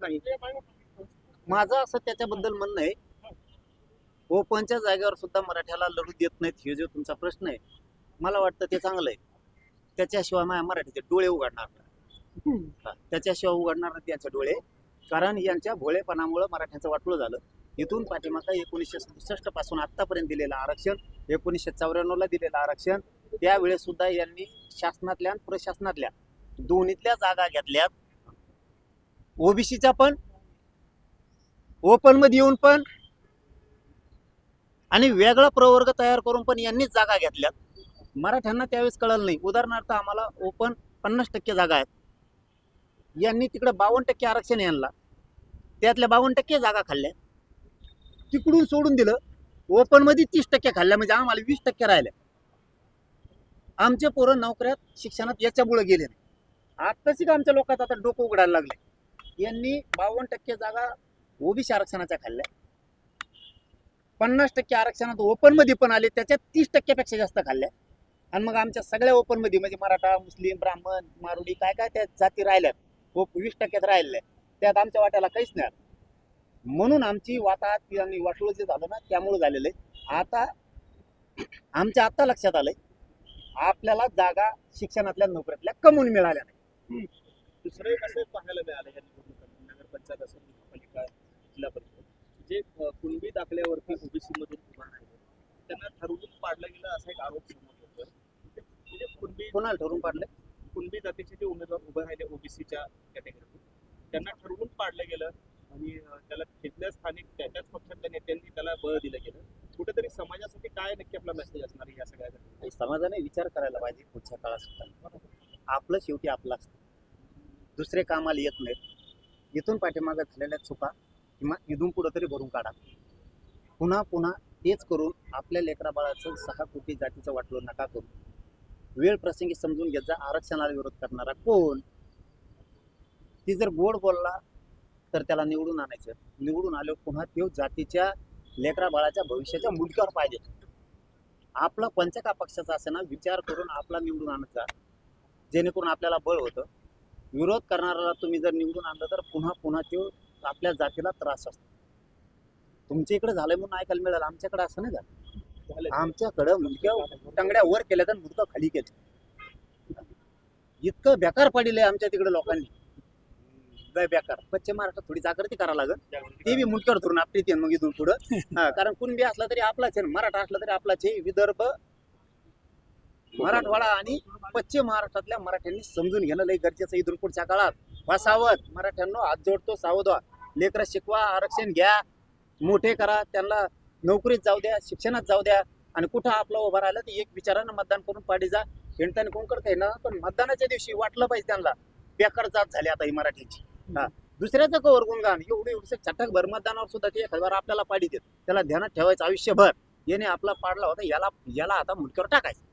नाही. माझं असं त्याच्याबद्दल म्हणणं आहे ओपनच्या जागेवर सुद्धा मराठ्याला लढू देत नाहीत हे जो तुमचा प्रश्न आहे मला वाटतं ते चांगलं आहे. त्याच्याशिवाय माझ्या मराठीचे डोळे उघडणार नाही. हा, त्याच्याशिवाय उघडणार नाही त्यांचे डोळे कारण यांच्या भोळेपणामुळं मराठ्यांचं वाटलं झालं. इथून पाठीमागं एकोणीसशे सदुसष्टपासून आतापर्यंत दिलेलं आरक्षण एकोणीसशे चौऱ्याण्णवला दिलेलं आरक्षण त्यावेळेस सुद्धा यांनी शासनातल्या आणि प्रशासनातल्या दोन्हीतल्या जागा घेतल्यात. ओबीसीचा पण ओपनमध्ये येऊन पण आणि वेगळा प्रवर्ग तयार करून पण यांनीच जागा घेतल्यात. मराठ्यांना त्यावेळेस कळलं नाही. उदाहरणार्थ आम्हाला ओपन पन्नास टक्के जागा आहेत. यांनी तिकडे बावन्न टक्के आरक्षण यांना त्यातल्या बावन्न टक्के जागा खाल्ल्या. तिकडून सोडून दिलं. ओपनमध्ये तीस टक्के खाल्ल्या म्हणजे आम्हाला वीस टक्के राहिल्या. आमचे पोरं नोकऱ्यात शिक्षणात याच्यामुळे गेले नाही. आत्ताच आमच्या लोकांचं आता डोकं उघडायला लागले यांनी बावन्न टक्के जागा ओबीसी आरक्षणाच्या खाल्ल्या पन्नास टक्के आरक्षणात ओपनमध्ये पण आले त्याच्यात तीस टक्क्यापेक्षा जास्त खाल्ल्या आणि मग आमच्या सगळ्या ओपनमध्ये म्हणजे मराठा मुस्लिम ब्राह्मण मारुडी काय काय त्या जाती राहिल्यात. वीस टक्क्यात राहिल्या त्यात आमच्या वाट्याला काहीच नाही म्हणून आमची वाताहत आणि वाटोळ जे झालं ना त्यामुळे झालेलं. आहे आता आमच्या आता लक्षात आलंय आपल्याला जागा शिक्षणातल्या नोकऱ्यातल्या कमवून मिळाल्या नाही. दुसरं कसं पाहायला मिळालं असेल महापालिका जिल्हा परिषद जे कुणबी दाखल्यावरती ओबीसी मधून उभा राहिले त्यांना ठरवून पाडलं गेलं असा एक आरोप समोर येतोय. म्हणजे कुणबी कोणाला ठरवून पाडलं? कुणबी जातीचे जे उमेदवार उभे राहिले ओबीसीच्या कॅटेगरीतून त्यांना ठरवून पाडलं गेलं आणि त्याला तिथल्या स्थानिक त्या- त्याच पक्षातल्या नेत्यांनी त्याला बळ दिलं गेलं. कुठेतरी समाजासाठी काय नक्की आपला मेसेज असणार या सगळ्या समाजाने विचार करायला पाहिजे पुढच्या काळात सुद्धा. आपलं शेवटी आपलं असतं. दुसरे कामाला येत नाहीत. इथून पाठीमागं झालेल्या चुका किंवा इथून पुढं तरी भरून काढा. पुन्हा पुन्हा तेच करून आपल्या लेकरा बाळाचं सहा कोटी जातीचं वाटलं नका करू. वेळ प्रसंगी समजून घेत जा आरक्षणाला विरोध करणारा कोण? ती जर गोड बोलला तर त्याला निवडून आणायचं. निवडून आलो पुन्हा तो जातीच्या लेकरा बाळाच्या भविष्याच्या मुलक्यावर पाहिजे आपला पंचका पक्षाचा असे ना विचार करून आपला निवडून आणायचा जेणेकरून आपल्याला बळ होतं. विरोध करणाऱ्याला तुम्ही जर निवडून आणलं तर पुन्हा पुन्हा तो आपल्या जातीला त्रास असतो. तुमच्या इकडे झालंय म्हणून ऐकायला मिळालं. आमच्याकडे असं नाही झालं. आमच्याकडं मुलक्या टांगड्या वर केल्या तर मुलगा खाली केलं. इतकं बेकार पडलेलं आहे आमच्या तिकडे लोकांनी. बेकार. पश्चिम महाराष्ट्रात थोडी जागृती करावं लागेल. ते बी मुलक्यावर धरून आपली ते मग इथून पुढं. कारण कुणबी असला तरी आपलाच आहे मराठा असला तरी आपलाच आहे. विदर्भ मराठवाडा आणि पश्चिम महाराष्ट्रातल्या मराठ्यांनी समजून घेणं लय गरजेचं आहे. इथून काळात. वसावत मराठ्यांना हात जोडतो सावध व्हा. लेकरं शिकवा आरक्षण घ्या. मोठे करा त्यांना नोकरीत जाऊ द्या शिक्षणात जाऊ द्या. आणि कुठं आपलं उभं राहिलं तर एक विचारानं मतदान करून पाडी जा. हिंडताना कोण करता ना पण मतदानाच्या दिवशी वाटलं पाहिजे त्यांना. बेकार जात झाली आता ही मराठीची. हा. दुसऱ्याचं कवर गुणगान एवढे एवढे छटक भर मतदानावर सुद्धा ते एखाद्या आपल्याला पाडी देत. त्याला ध्यानात ठेवायचं आयुष्यभर. याने आपला पाडला होता याला याला आता मुटक्यावर टाकायचं.